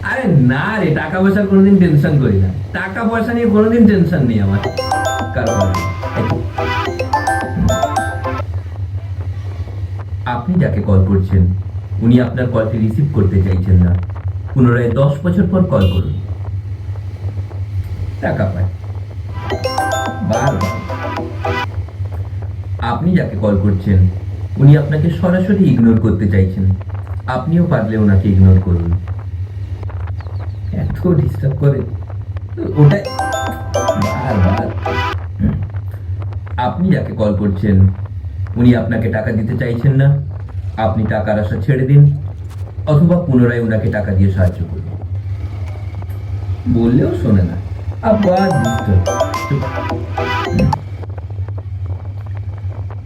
আরে না রে টাকা পয়সার কোনোদিন টেনশন করি না। টাকা পয়সা নিয়ে কোনোদিন টেনশন নেই আমার। কারণ আপনি যাকে কল করছেন, উনি আপনার কলটি রিসিভ করতে চাইছেন না। পুনরায় দশ বছর পর কল করুন। টাকা পায় আপনি যাকে কল করছেন, উনি আপনাকে সরাসরি ইগনোর করতে চাইছেন। আপনিও পারলে ওনাকে ইগনোর করুন। এত ডিস্টার্ব করে। ওটা বারবার। আপনি যাকে কল করছেন, উনি আপনাকে টাকা দিতে চাইছেন না। আপনি টাকার আশা ছেড়ে দিন, অথবা পুনরায় ওনাকে টাকা দিয়ে সাহায্য করুন। বললেও শোনে না। আবার।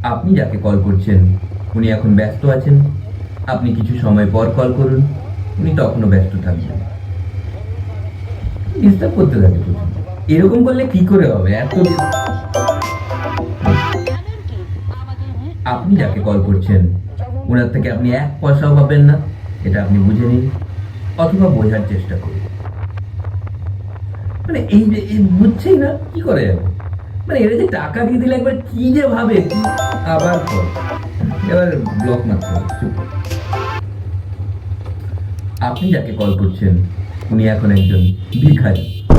আপনি যাকে কল করছেন, উনি এখন ব্যস্ত আছেন। আপনি কিছু সময় পর কল করুন। উনি তখনও ব্যস্ত থাকবেন। ডিস্টার্ব করতে থাকে এরকম করলে কি করে হবে? এত আপনি যাকে কল করছেন, ওনার থেকে আপনি এক পয়সাও পাবেন না, এটা আপনি বুঝে নিন, অথবা বোঝার চেষ্টা করুন। মানে এই যে বুঝছেই না, কি করে যাবে মানে এরা যে টাকা দিয়ে দিলে একবার কি যে ভাবে আবার কর। এবার ব্লক মারতে আপনি যাকে কল করছেন উনি এখন একজন ভিখারি।